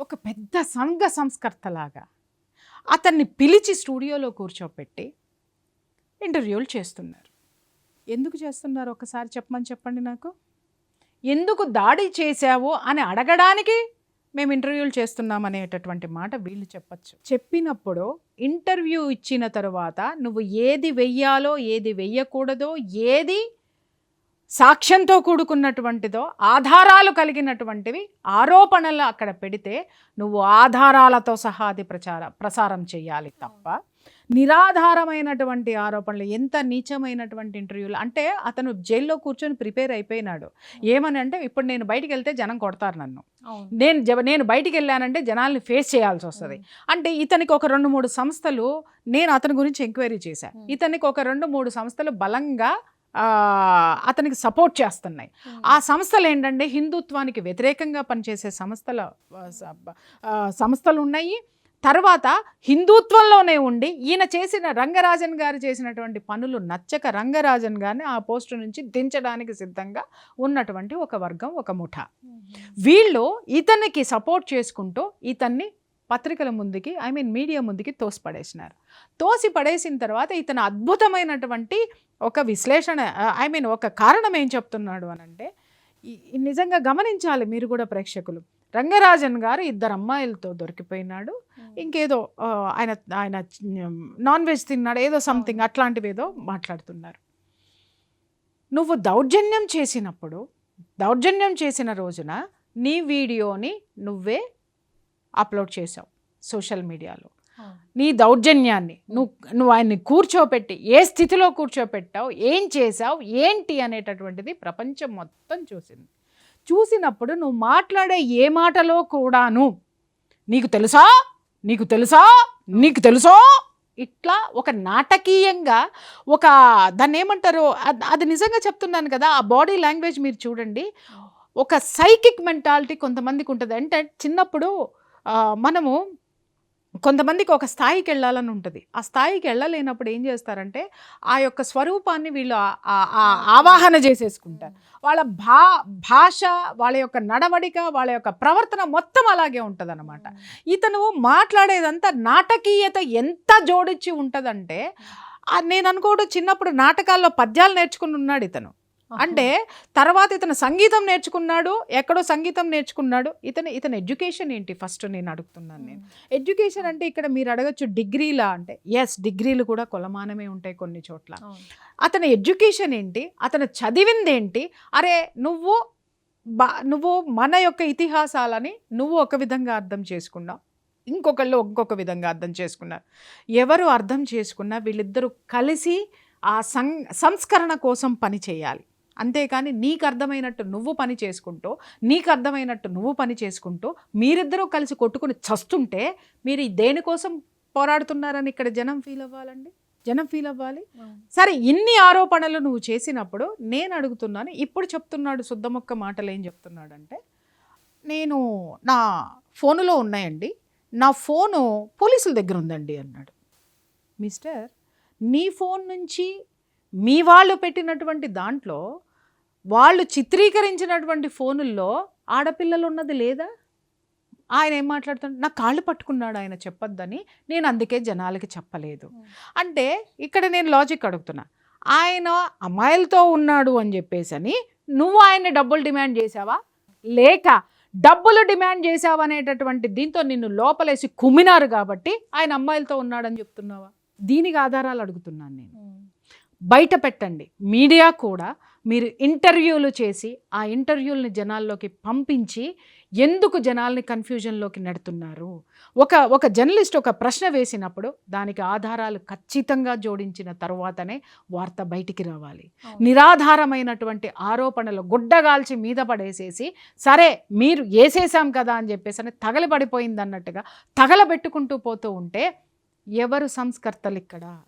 ఒక పెద్ద సంఘ సంస్కర్తలాగా అతన్ని పిలిచి స్టూడియోలో కూర్చోపెట్టి ఇంటర్వ్యూలు చేస్తున్నారు. ఎందుకు చేస్తున్నారు? ఒకసారి చెప్పమని చెప్పండి నాకు. ఎందుకు దాడి చేశావో అని అడగడానికి మేము ఇంటర్వ్యూలు చేస్తున్నాం అనేటటువంటి మాట వీళ్ళు చెప్పచ్చు. చెప్పినప్పుడు ఇంటర్వ్యూ ఇచ్చిన తరువాత నువ్వు ఏది వెయ్యాలో ఏది వెయ్యకూడదో ఏది సాక్ష్యంతో కూడుకున్నటువంటిదో ఆధారాలు కలిగినటువంటివి ఆరోపణలు అక్కడ పెడితే నువ్వు ఆధారాలతో సహా అది ప్రచార ప్రసారం చేయాలి తప్ప నిరాధారమైనటువంటి ఆరోపణలు ఎంత నీచమైనటువంటి ఇంటర్వ్యూలు అంటే అతను జైల్లో కూర్చొని ప్రిపేర్ అయిపోయినాడు. ఏమని అంటే ఇప్పుడు నేను బయటికి వెళ్తే జనం కొడతారు నన్ను. నేను జ- నేను బయటికి వెళ్ళానంటే జనాల్ని ఫేస్ చేయాల్సి వస్తుంది. అంటే ఇతనికి ఒక రెండు మూడు సంస్థలు నేను అతని గురించి ఎంక్వైరీ చేశాను. ఇతనికి ఒక రెండు మూడు సంస్థలు బలంగా అతనికి సపోర్ట్ చేస్తున్నాయి. ఆ సంస్థలు ఏంటంటే హిందుత్వానికి వ్యతిరేకంగా పనిచేసే సంస్థల సంస్థలు ఉన్నాయి తర్వాత హిందుత్వంలోనే ఉండి ఈయన చేసిన రంగరాజన్ గారు చేసినటువంటి పనులు నచ్చక రంగరాజన్ గారిని ఆ పోస్టు నుంచి దించడానికి సిద్ధంగా ఉన్నటువంటి ఒక వర్గం ఒక ముఠ. వీళ్ళు ఇతనికి సపోర్ట్ చేసుకుంటూ ఇతన్ని పత్రికల ముందుకి ఐ మీన్ మీడియా ముందుకి తోసి పడేసినారు తోసి పడేసిన తర్వాత ఇతను అద్భుతమైనటువంటి ఒక విశ్లేషణ ఐ మీన్ ఒక కారణం ఏం చెప్తున్నాడు అని అంటే నిజంగా గమనించాలి మీరు కూడా ప్రేక్షకులు. రంగరాజన్ గారు ఇద్దరు అమ్మాయిలతో దొరికిపోయినాడు. ఇంకేదో ఆయన ఆయన నాన్ వెజ్ తిన్నాడు ఏదో సంథింగ్ అట్లాంటివి ఏదో మాట్లాడుతున్నారు. నువ్వు దౌర్జన్యం చేసినప్పుడు దౌర్జన్యం చేసిన రోజున నీ వీడియోని నువ్వే అప్లోడ్ చేసావు సోషల్ మీడియాలో. నీ దౌర్జన్యాన్ని నువ్వు నువ్వు ఆయన్ని కూర్చోపెట్టి ఏ స్థితిలో కూర్చోపెట్టావు ఏం చేసావు ఏంటి అనేటటువంటిది ప్రపంచం మొత్తం చూసింది. చూసినప్పుడు నువ్వు మాట్లాడే ఏ మాటలో కూడాను నీకు తెలుసా నీకు తెలుసా నీకు తెలుసో? ఇట్లా ఒక నాటకీయంగా ఒక దాన్ని ఏమంటారు అది నిజంగా చెప్తున్నాను కదా ఆ బాడీ లాంగ్వేజ్ మీరు చూడండి. ఒక సైకిక్ మెంటాలిటీ కొంతమందికి ఉంటుంది. అంటే చిన్నప్పుడు మనము కొంతమందికి ఒక స్థాయికి వెళ్ళాలని ఉంటుంది. ఆ స్థాయికి వెళ్ళలేనప్పుడు ఏం చేస్తారంటే ఆ యొక్క స్వరూపాన్ని వీళ్ళు ఆ- ఆవాహన చేసేసుకుంటారు. వాళ్ళ భా భాష వాళ్ళ యొక్క నడవడిక వాళ్ళ యొక్క ప్రవర్తన మొత్తం అలాగే ఉంటుంది ఇతను మాట్లాడేదంతా నాటకీయత ఎంత జోడించి ఉంటుందంటే నేను అనుకోవడం చిన్నప్పుడు నాటకాల్లో పద్యాలు నేర్చుకుని ఉన్నాడు ఇతను. అంటే తర్వాత ఇతను సంగీతం నేర్చుకున్నాడు ఎక్కడో సంగీతం నేర్చుకున్నాడు. ఇతను ఇతని ఎడ్యుకేషన్ ఏంటి? ఫస్ట్ నేను అడుగుతున్నాను నేను. ఎడ్యుకేషన్ అంటే ఇక్కడ మీరు అడగచ్చు డిగ్రీలా అంటే ఎస్ డిగ్రీలు కూడా కొలమానమే ఉంటాయి కొన్ని చోట్ల. అతని ఎడ్యుకేషన్ ఏంటి? అతను చదివింది ఏంటి అరే నువ్వు బా నువ్వు మన యొక్క ఇతిహాసాలని నువ్వు ఒక విధంగా అర్థం చేసుకున్నావు. ఇంకొకళ్ళు ఇంకొక విధంగా అర్థం చేసుకున్నారు. ఎవరు అర్థం చేసుకున్నా వీళ్ళిద్దరూ కలిసి ఆ సం సంస్కరణ కోసం పని చేయాలి. అంతేకాని నీకు అర్థమైనట్టు నువ్వు పని చేసుకుంటూ నీకు అర్థమైనట్టు నువ్వు పని చేసుకుంటూ మీరిద్దరూ కలిసి కొట్టుకుని చస్తుంటే మీరు ఈ దేనికోసం పోరాడుతున్నారని ఇక్కడ జనం ఫీల్ అవ్వాలండి? జనం ఫీల్ అవ్వాలి? సరే ఇన్ని ఆరోపణలు నువ్వు చేసినప్పుడు నేను అడుగుతున్నాను ఇప్పుడు చెప్తున్నాడు శుద్ధమొక్క మాటలు ఏం చెప్తున్నాడంటే నేను నా ఫోనులో ఉన్నాయండి నా ఫోను పోలీసుల దగ్గర ఉందండి అన్నాడు. మిస్టర్ నీ ఫోన్ నుంచి మీ వాళ్ళు పెట్టినటువంటి దాంట్లో వాళ్ళు చిత్రీకరించినటువంటి ఫోనుల్లో ఆడపిల్లలు ఉన్నది లేదా? ఆయన ఏం మాట్లాడుతాడు నా కాళ్ళు పట్టుకున్నాడు ఆయన చెప్పొద్దని నేను అందుకే జనాలకి చెప్పలేదు. అంటే ఇక్కడ నేను లాజిక్ అడుగుతున్నా. ఆయన అమ్మాయిలతో ఉన్నాడు అని చెప్పేసి అని నువ్వు ఆయన్ని డబ్బులు డిమాండ్ చేసావా లేక డబ్బులు డిమాండ్ చేసావా అనేటటువంటి దీంతో నిన్ను లోపలేసి కుమ్మినారు కాబట్టి ఆయన అమ్మాయిలతో ఉన్నాడని చెప్తున్నావా? దీనికి ఆధారాలు అడుగుతున్నాను నేను. బయట పెట్టండి. మీడియా కూడా మీరు ఇంటర్వ్యూలు చేసి ఆ ఇంటర్వ్యూల్ని జనాల్లోకి పంపించి ఎందుకు జనాల్ని కన్ఫ్యూజన్లోకి నెడుతున్నారు? ఒక ఒక జర్నలిస్ట్ ఒక ప్రశ్న వేసినప్పుడు దానికి ఆధారాలు ఖచ్చితంగా జోడించిన తరువాతనే వార్త బయటికి రావాలి. నిరాధారమైనటువంటి ఆరోపణలు గుడ్డగాల్చి మీద పడేసేసి సరే మీరు వేసేసాం కదా అని చెప్పేసి అని తగలబడిపోయింది అన్నట్టుగా తగలబెట్టుకుంటూ పోతూ ఉంటే ఎవరు సంస్కర్తలు ఇక్కడ?